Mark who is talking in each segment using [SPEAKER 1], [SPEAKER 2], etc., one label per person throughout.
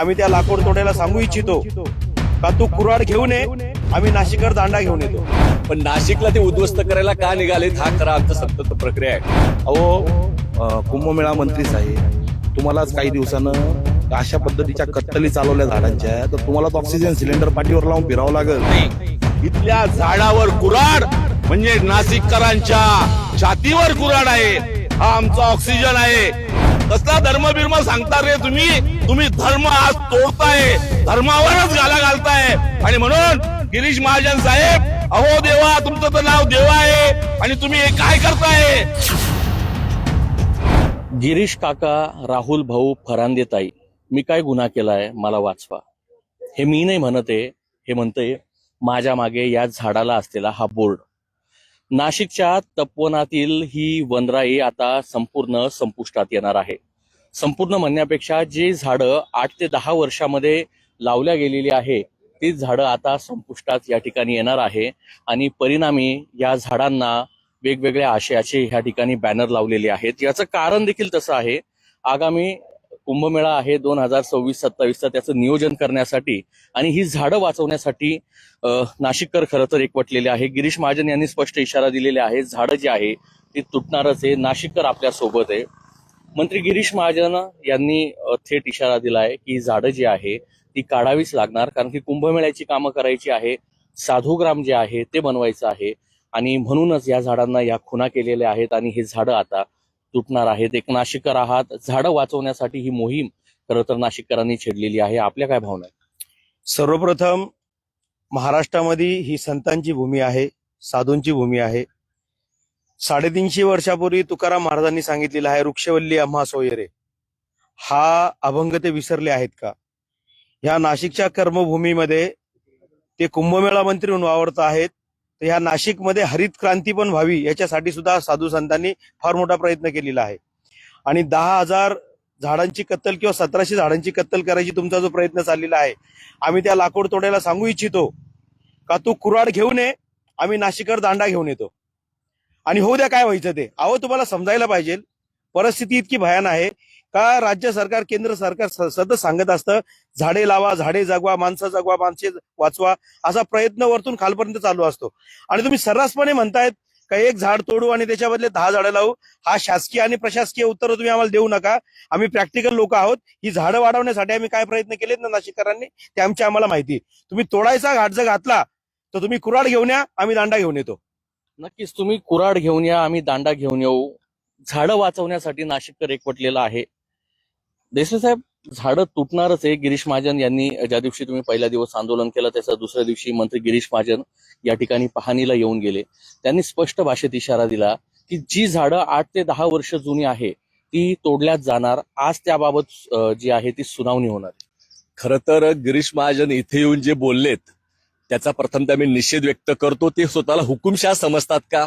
[SPEAKER 1] आम्ही त्या लाकूड तोड्याला सांगू इच्छितो. का तू कुऱ्हाड घेऊन ये आम्ही नाशिकवर दांडा घेऊन येतो.
[SPEAKER 2] पण नाशिकला ते उद्ध्वस्त करायला का निघालेत हा खरा आमचा सतत प्रक्रिया आहे.
[SPEAKER 3] अहो कुंभमेळा मंत्रीच आहे तुम्हालाच काही दिवसानं अशा पद्धतीच्या कत्तली चालवल्या झाडांच्या तर तुम्हाला ऑक्सिजन सिलेंडर पाठीवर लावून फिरावं लागेल.
[SPEAKER 4] इथल्या झाडावर कुराड म्हणजे नाशिककरांच्या छातीवर कुराड आहे. हा आमचा ऑक्सिजन आहे. कसला धर्म बिर्म सांगता रे तुम्ही? तुम्ही धर्म आज तोडताय. धर्मावरच गाला घालताय. आणि म्हणून गिरीश महाजन साहेब अहो देवा तुमचं तर नाव देवा आहे. आणि तुम्ही हे काय करताय?
[SPEAKER 5] गिरीश काका राहुल भाऊ फरांदेताई मी काय गुन्हा केलाय मला वाचवा. हे मी नाही म्हणते हे म्हणते माझ्या मागे या झाडाला असलेला हा बोर्ड. नाशिकच्या तपोवनातील ही वनराई आता संपूर्ण संपुष्टात येणार आहे. संपूर्ण म्हणण्यापेक्षा जी झाडं आठ ते दहा वर्षामध्ये लावल्या गेलेली आहे ती झाडं आता संपुष्टात या ठिकाणी येणार आहे आणि परिणामी या झाडांना वेगवेगळ्या आशयाचे ह्या ठिकाणी बॅनर लावलेले आहेत. याचं कारण देखील तसं आहे. आगामी कुंभमेळा आहे दोन हजार सव्वीस सत्तावीसचा त्याचं नियोजन करण्यासाठी आणि ही झाडं वाचवण्यासाठी नाशिककर खरं तर एकवटलेले आहे. गिरीश महाजन यांनी स्पष्ट इशारा दिलेला आहे झाडं जी आहे ती तुटणारच आहे नाशिककर आपल्यासोबत आहे. मंत्री गिरीश महाजन यांनी थेट इशारा दिला आहे की झाडं जी आहे ती काढावीच लागणार कारण की कुंभमेळ्याची कामं करायची आहे साधूग्राम जे आहे ते बनवायचं आहे. आणि म्हणूनच या झाडांना या खुना केलेल्या आहेत आणि ही झाडं आता तुटणार आहेत. एक नाशिककर आहात. झाडं वाचवण्यासाठी ही मोहीम खरं तर नाशिककरांनी छेडलेली आहे. आपल्या काय भावना
[SPEAKER 1] सर्वप्रथम महाराष्ट्रामध्ये ही संतांची भूमी आहे साधूंची भूमी आहे. साडेतीनशे वर्षापूर्वी तुकाराम महाराजांनी सांगितलेलं आहे वृक्षवल्ली आम्हा सोयरे. हा अभंग ते विसरले आहेत का? ह्या नाशिकच्या कर्मभूमीमध्ये ते कुंभमेळा मंत्री म्हणून वावरत आहेत. तर ह्या नाशिकमध्ये हरित क्रांती पण व्हावी याच्यासाठी सुद्धा साधू संतांनी फार मोठा प्रयत्न केलेला आहे. आणि दहा हजार झाडांची कत्तल किंवा सतराशे झाडांची कत्तल करायची तुमचा जो प्रयत्न चाललेला आहे आम्ही त्या लाकूड तोड्याला सांगू इच्छितो का तू कुऱ्हाड घेऊन ये आम्ही नाशिकवर दांडा घेऊन येतो. आणि होऊ द्या काय व्हायचं ते. अहो तुम्हाला समजायला पाहिजे. परिस्थिती इतकी भयान आहे. का राज्य सरकार केंद्र सरकार सतत सांगत असतं झाडे लावा झाडे जगवा माणसं जगवा माणसे वाचवा असा प्रयत्न वरतून खालपर्यंत चालू असतो. आणि तुम्ही सर्रासपणे म्हणतायत का एक झाड तोडू आणि त्याच्या बदले दहा झाडं लावू हा शासकीय आणि प्रशासकीय उत्तर तुम्ही आम्हाला देऊ नका. आम्ही प्रॅक्टिकल लोक आहोत. ही झाडं वाढवण्यासाठी आम्ही काय प्रयत्न केलेत ना नाशिककरांनी? ते आमची आम्हाला माहिती तुम्ही तोडायचा घाट जर घातला तर तुम्ही कुराड घेऊन या आम्ही दांडा घेऊन येतो.
[SPEAKER 5] नक्कीच तुम्ही कुराड घेऊन या आम्ही दांडा घेऊन येऊ. झाडं वाचवण्यासाठी नाशिककर एकवटलेला आहे. देशमुख साहेब झाडं तुटणारच आहे. गिरीश महाजन यांनी ज्या दिवशी तुम्ही पहिला दिवस आंदोलन केलं त्याच्या दुसऱ्या दिवशी मंत्री गिरीश महाजन या ठिकाणी पाहणीला येऊन गेले. त्यांनी स्पष्ट भाषेत इशारा दिला की जी झाडं आठ ते दहा वर्ष जुनी आहे ती तोडल्या जाणार. आज त्याबाबत जी आहे ती सुनावणी होणार
[SPEAKER 2] खर तर गिरीश महाजन इथे येऊन जे बोललेत त्याचा प्रथमतः मी निषेध व्यक्त करतो. ते स्वतःला हुकुमशाह समजतात का?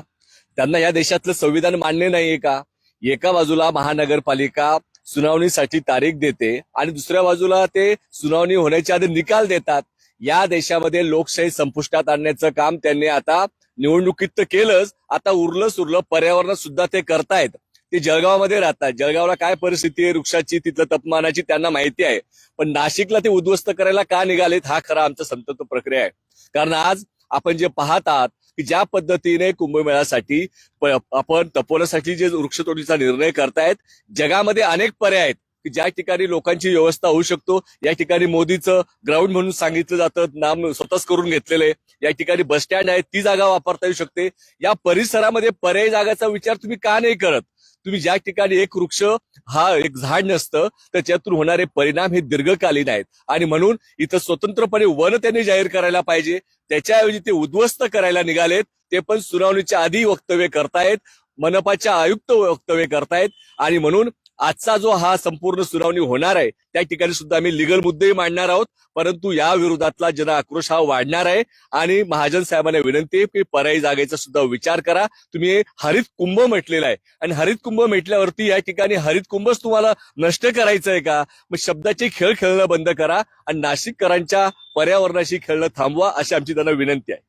[SPEAKER 2] त्यांना या देशातलं संविधान मान्य नाहीये का? एका बाजूला महानगरपालिका सुनावणीसाठी तारीख देते आणि दुसऱ्या बाजूला ते सुनावणी होण्याच्या आधी निकाल देतात. या देशामध्ये लोकशाही संपुष्टात आणण्याचं काम त्यांनी आता निवडणुकीत तर केलंच. आता उरलं सुरलं पर्यावरणात सुद्धा ते करतायत. ते जळगावमध्ये राहतात. जळगावला काय परिस्थिती आहे? वृक्षाची तिथल्या तापमानाची त्यांना माहिती आहे. पण नाशिकला ते उद्ध्वस्त करायला का निघालेत? हा खरा आमचा संतत प्रक्रिया आहे. कारण आज आपण जे पाहत आहात की ज्या पद्धतीने कुंभमेळ्यासाठी आपण तपोलासाठी जे वृक्षतोडीचा निर्णय करतायत जगामध्ये अनेक पर्याय आहेत की ज्या ठिकाणी लोकांची व्यवस्था होऊ शकतो. या ठिकाणी मोदीचं ग्राउंड म्हणून सांगितलं जातं नाम स्वतःच करून घेतलेलं आहे. या ठिकाणी बस स्टँड आहे ती जागा वापरता येऊ शकते. या परिसरामध्ये पर्यायी जागाचा विचार तुम्ही का नाही करत? तुम्ही ज्या ठिकाणी एक वृक्ष हा एक झाड नसतं त्याच्यातून होणारे परिणाम हे दीर्घकालीन आहेत. आणि म्हणून इथं स्वतंत्रपणे वन त्यांनी जाहीर करायला पाहिजे. त्याच्याऐवजी ते उद्ध्वस्त करायला निघालेत. ते पण सुनावणीच्या आधी वक्तव्य करतायत. मनपाच्या आयुक्त वक्तव्य करतायत. आणि म्हणून आजचा जो हा संपूर्ण सुनावणी होणार आहे त्या ठिकाणी सुद्धा आम्ही लिगल मुद्देही मांडणार आहोत. परंतु या विरोधातला जन आक्रोश हा वाढणार आहे. आणि महाजन साहेबांना विनंती आहे की पर्यायी जागेचा सुद्धा विचार करा. तुम्ही हरित कुंभ म्हटलेला आहे. आणि हरित कुंभ म्हटल्यावरती या ठिकाणी हरित कुंभच तुम्हाला नष्ट करायचं आहे का? मग शब्दाचे खेळ खेळणं बंद करा आणि नाशिककरांच्या पर्यावरणाशी खेळणं थांबवा अशी आमची त्यांना विनंती आहे.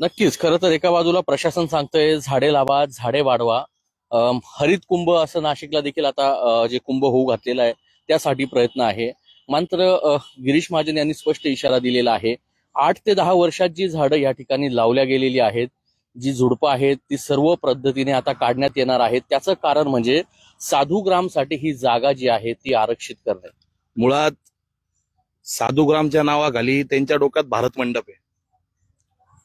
[SPEAKER 5] नक्कीच. खरं तर एका बाजूला प्रशासन सांगतंय झाडे लावा झाडे वाढवा. हरित कुंभ असं नाशिकला देखील आता जे कुंभ होऊ घातलेलं आहे त्यासाठी प्रयत्न आहे. मात्र गिरीश महाजन यांनी स्पष्ट इशारा दिलेला आहे. आठ ते दहा वर्षात जी झाडं या ठिकाणी लावल्या गेलेली आहेत जी झुडपं आहेत ती सर्व पद्धतीने आता काढण्यात येणार आहेत. त्याचं कारण म्हणजे साधूग्रामसाठी ही जागा जी आहे ती आरक्षित करणे.
[SPEAKER 3] मुळात साधुग्रामच्या नावाखाली त्यांच्या डोक्यात भारत मंडप आहे.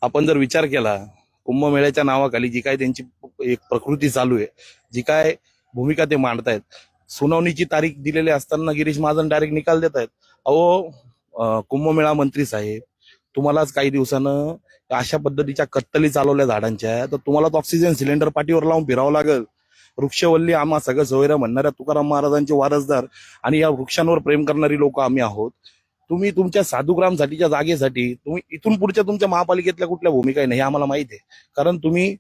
[SPEAKER 3] आपण जर विचार केला कुंभमेळ्याच्या नावाखाली जी काय त्यांची एक प्रकृती चालू आहे जी काय भूमिका ते मांडतायत. सुनावणीची तारीख दिलेली असताना गिरीश महाजन डायरेक्ट निकाल देत आहेत अहो कुंभमेळा मंत्री साहेब तुम्हालाच काही दिवसानं अशा पद्धतीच्या कत्तली चालवल्या झाडांच्या तर तुम्हालाच ऑक्सिजन सिलेंडर पाठीवर लावून फिरावं लागेल. वृक्षवल्ली आम्हा सगळं सोयऱ्या म्हणणाऱ्या तुकाराम महाराजांचे वारसदार आणि या वृक्षांवर प्रेम करणारी लोक आम्ही आहोत. तुम्ही तुमच्या साधुग्रामसाठीच्या जागेसाठी तुम्ही इथून पुढच्या तुमच्या महापालिकेतल्या कुठल्या भूमिका नाही हे आम्हाला माहिती आहे. कारण तुम्ही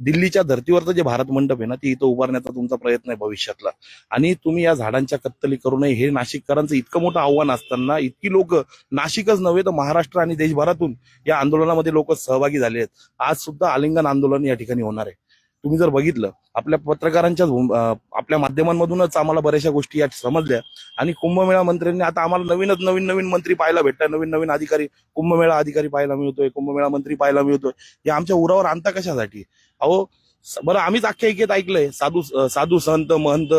[SPEAKER 3] दिल्लीच्या धर्तीवरचं जे भारत मंडप आहे ना ती इथं उभारण्याचा तुमचा प्रयत्न आहे भविष्यातला. आणि तुम्ही या झाडांच्या कत्तली करू नये हे नाशिककरांचं इतकं मोठं आव्हान असताना इतकी लोक नाशिकच नव्हे तर महाराष्ट्र आणि देशभरातून या आंदोलनामध्ये लोक सहभागी झाले आहेत. आज सुद्धा आलिंगन आंदोलन या ठिकाणी होणार आहे. तुम्ही जर बघितलं आपल्या पत्रकारांच्या आपल्या माध्यमांमधूनच आम्हाला बऱ्याचशा गोष्टी या समजल्या. आणि कुंभमेळा मंत्र्यांनी आता आम्हाला नवीनच नवीन नवीन मंत्री पाहायला भेटतात. नवीन नवीन अधिकारी कुंभमेळा अधिकारी पाहायला मिळतोय कुंभमेळा मंत्री पाहायला मिळतोय. हे आमच्या उरावर आणता कशासाठी? अहो बरं आम्हीच आख्यायिकेत ऐकलंय. साधू साधू संत महंत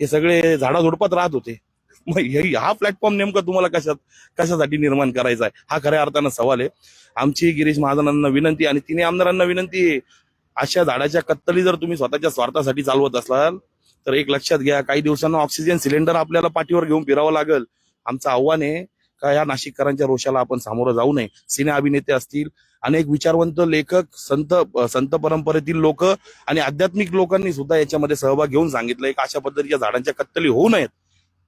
[SPEAKER 3] हे सगळे झाडाझुडपात राहत होते. मग हे- हा प्लॅटफॉर्म नेमका तुम्हाला कशात कशासाठी निर्माण करायचा आहे? हा खऱ्या अर्थानं सवाल आहे. आमची गिरीश महाजनांना विनंती आणि तिने आमदारांना विनंती अशा झाडाच्या कत्तली जर तुम्ही स्वतःच्या स्वार्थासाठी चालवत असाल तर एक लक्षात घ्या काही दिवसांना ऑक्सिजन सिलेंडर आपल्याला पाठीवर घेऊन फिरावं लागेल. आमचं आव्हान आहे का या नाशिककरांच्या रोषाला आपण सामोरं जाऊ नये? सिने अभिनेते असतील अनेक विचारवंत लेखक संत संत परंपरेतील लोक आणि आध्यात्मिक लोकांनी सुद्धा याच्यामध्ये सहभाग घेऊन सांगितलंय की अशा पद्धतीच्या झाडांच्या कत्तली होऊ नयेत.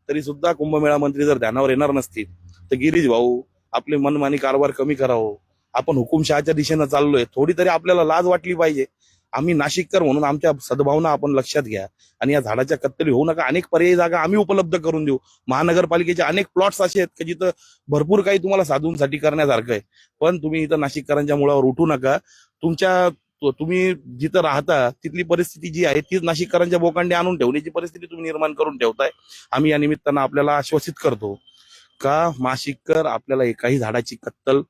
[SPEAKER 3] तरी सुद्धा कुंभमेळा मंत्री जर ध्यानावर येणार नसतील तर गिरीश भाऊ आपले मनमानी कारभार कमी करावं. आपण हुकुमशहाच्या दिशेनं चाललोय. थोडी तरी आपल्याला लाज वाटली पाहिजे. आम्ही नाशिककर म्हणून आमच्या सद्भावना आपण लक्षात घ्या. आणि या झाडाच्या कत्तली होऊ नका. अनेक पर्यायी जागा आम्ही उपलब्ध करून देऊ. महानगरपालिकेचे अनेक प्लॉट्स असे आहेत की जिथं भरपूर काही तुम्हाला साधूंसाठी करण्यासारखं आहे. पण तुम्ही इथं नाशिककरांच्या मुळावर उठू नका. तुमच्या तुम्ही जिथं राहता तिथली परिस्थिती जी आहे तीच नाशिककरांच्या बोकांडी आणून ठेवण्याची परिस्थिती तुम्ही निर्माण करून ठेवताय. आम्ही या निमित्तानं आपल्याला आश्वासित करतो का नाशिककर आपल्याला एकाही झाडाची कत्तल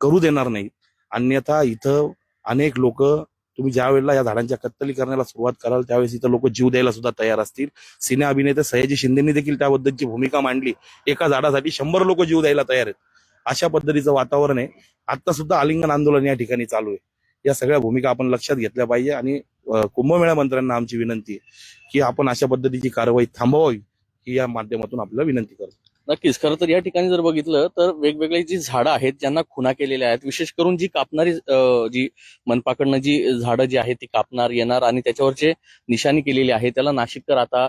[SPEAKER 3] करू देणार नाही अन्यथा इथं अनेक लोक तुम्ही ज्या वेळेला या झाडांच्या कत्तली करण्याला सुरुवात कराल त्यावेळेस इथं लोक जीव द्यायला सुद्धा तयार असतील. सिने अभिनेते सयाजी शिंदेनी देखील त्याबद्दलची भूमिका मांडली. एका झाडासाठी शंभर लोक जीव द्यायला तयार आहेत. अशा पद्धतीचं वातावरण आहे. आता सुद्धा आलिंगन आंदोलन या ठिकाणी चालू आहे. या सगळ्या भूमिका आपण लक्षात घेतल्या पाहिजे आणि कुंभमेळा मंत्र्यांना आमची विनंती आहे की आपण अशा पद्धतीची कारवाई थांबवावी ही या माध्यमातून आपल्याला विनंती करतो.
[SPEAKER 5] नक्कीच. खरं तर या ठिकाणी जर बघितलं तर वेगवेगळी जी झाडं आहेत ज्यांना खुना केलेल्या आहेत विशेष करून जी कापणारी जी मनपाकडनं जी झाडं जी आहेत ती कापणार येणार आणि त्याच्यावर जे निशाणी केलेली आहे त्याला नाशिककर आता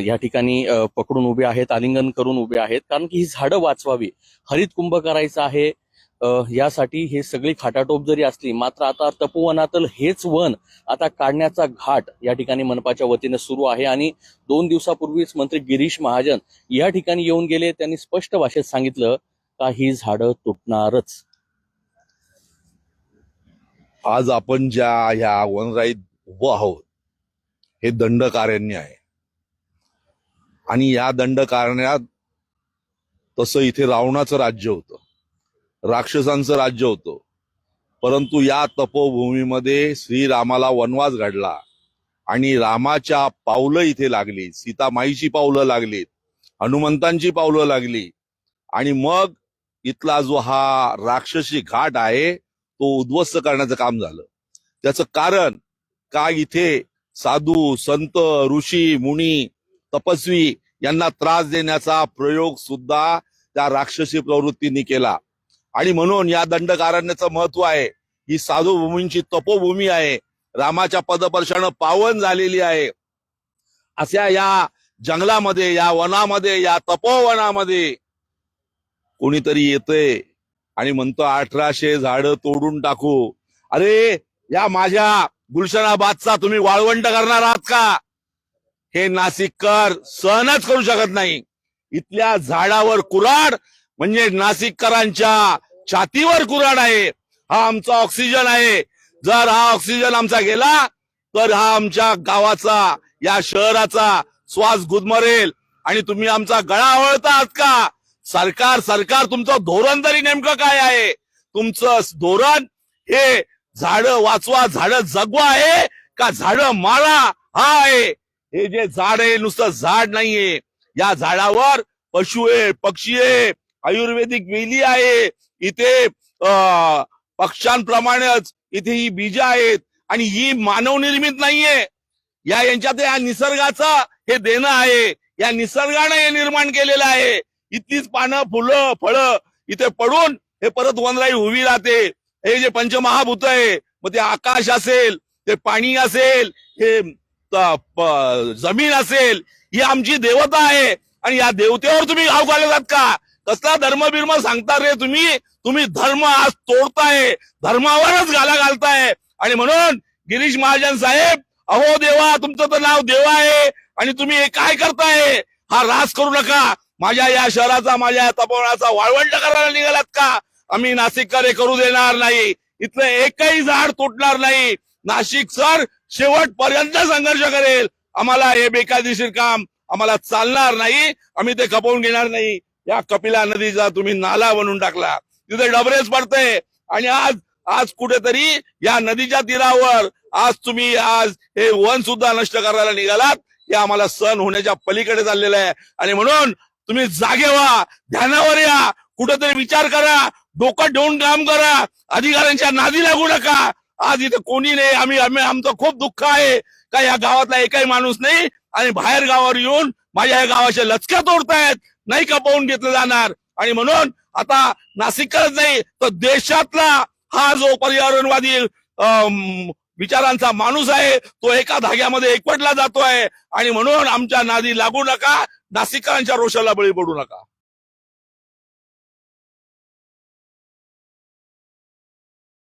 [SPEAKER 5] या ठिकाणी पकडून उभे आहेत आलिंगन करून उभे आहेत. कारण की ही झाडं वाचवावी. हरित कुंभ करायचं आहे यासाठी हे सगळी खाटाटोप जरी असली मात्र आता तपोवनातलं हेच वन आता काढण्याचा घाट या ठिकाणी मनपाच्या वतीने सुरू आहे. आणि दोन दिवसापूर्वीच मंत्री गिरीश महाजन या ठिकाणी येऊन गेले. त्यांनी स्पष्ट भाषेत सांगितलं का ही झाडं तुटणारच.
[SPEAKER 4] आज आपण ज्या ह्या वनराईत उभं आहोत हे दंडकारण्य आहे. आणि या दंडकारण्यात तसं इथे रावणाचं राज्य होतं. राक्षसांचं राज्य होतं. परंतु या तपोभूमीमध्ये श्रीरामाला वनवास घडला आणि रामाच्या पावलं इथे लागली. सीतामाईची पावलं लागलीत हनुमंतांची पावलं लागली. आणि मग इथला जो हा राक्षसी घाट आहे तो उद्ध्वस्त करण्याचं काम झालं. त्याचं कारण का इथे साधू संत ऋषी मुनी तपस्वी यांना त्रास देण्याचा प्रयोग सुद्धा त्या राक्षसी प्रवृत्तींनी केला. आणि म्हणून या दंडकारण्याचं महत्त्व आहे. ही साधू भूमींची तपोभूमी आहे. रामाच्या पदपर्शानं पावन झालेली आहे. अशा या जंगलामध्ये या वनामध्ये या तपोवनामध्ये कोणीतरी येते आणि म्हणतो अठराशे झाडं तोडून टाकू. अरे या माझ्या गुलशनाबादचा तुम्ही वाळवंट करणार आहात का? हे नाशिककर सहनच करू शकत नाही. इथल्या झाडावर कुराड म्हणजे नाशिककरांच्या छातीवर कुराड आहे. हा आमचा ऑक्सिजन आहे. जर हा ऑक्सिजन आमचा गेला तर हा आमच्या गावाचा या शहराचा श्वास गुदमरेल. आणि तुम्ही आमचा गळा आवळता आहात का? सरकार सरकार तुमचं धोरण तरी नेमकं काय आहे? तुमचं धोरण हे झाडं वाचवा झाडं जगवा आहे का झाडं मारा हा आहे. हे जे झाड आहे नुसतं झाड नाहीये. या झाडावर पशु आहे पक्षी आहे. आयुर्वेदिक वेली आहे. इथे अं, पक्ष्यांप्रमाणेच इथे ही बीज आहेत. आणि ही मानवनिर्मित नाहीये. या यांच्यात या निसर्गाचं हे देणं आहे. या निसर्गानं हे निर्माण केलेलं आहे. इतकीच पानं फुलं फळं इथे पडून हे परत वनराई उभी राहते. हे जे पंचमहाभूत आहे मग ते आकाश असेल ते पाणी असेल हे जमीन असेल ही आमची देवता आहे. आणि या देवतेवर तुम्ही घाव घालत का? कसला धर्म बिर्म सांगता रे तुम्ही? तुम्ही धर्म आज तोडताय धर्मावरच गाला घालताय. आणि म्हणून गिरीश महाजन साहेब अहो देवा तुमचं तर नाव देवा आहे. आणि तुम्ही हे काय करताय? हा रास करू नका. माझ्या या शहराचा माझ्या या तपोवनाचा वाळवंट करायला निघालात का? आम्ही नाशिककर हे करू देणार नाही. इथलं एकही झाड तुटणार नाही. नाशिक सर शेवटपर्यंत संघर्ष करेल. आम्हाला हे बेकायदेशीर काम आम्हाला चालणार नाही. आम्ही ते खपवून घेणार नाही. या कपिला नदीचा तुम्ही नाला बनवून टाकला. तिथे डबरेच पडतंय. आणि आज आज कुठेतरी या नदीच्या तीरावर आज तुम्ही आज हे वन सुद्धा नष्ट करायला निघालात. हे आम्हाला सण होण्याच्या पलीकडे चाललेलं आहे. आणि म्हणून तुम्ही जागे व्हा ध्यानावर या. कुठेतरी विचार करा डोकं ठेवून काम करा. अधिकाऱ्यांच्या नादी लागू नका. आज इथे कोणी नाही. आम्ही आम्ही आमचं खूप दुःख आहे. का या गावातला एकही माणूस नाही? आणि बाहेर गावावर येऊन माझ्या या गावाच्या लचक्या तोडतायत. नाही कपावून घेतलं जाणार? आणि म्हणून आता नाशिकच नाही तर देशातला हा जो पर्यावरणवादी विचारांचा माणूस आहे तो एका धाग्यामध्ये एकवटला जातोय. आणि म्हणून आमच्या नादी लागू नका नाशिकरांच्या रोषाला बळी पडू नका.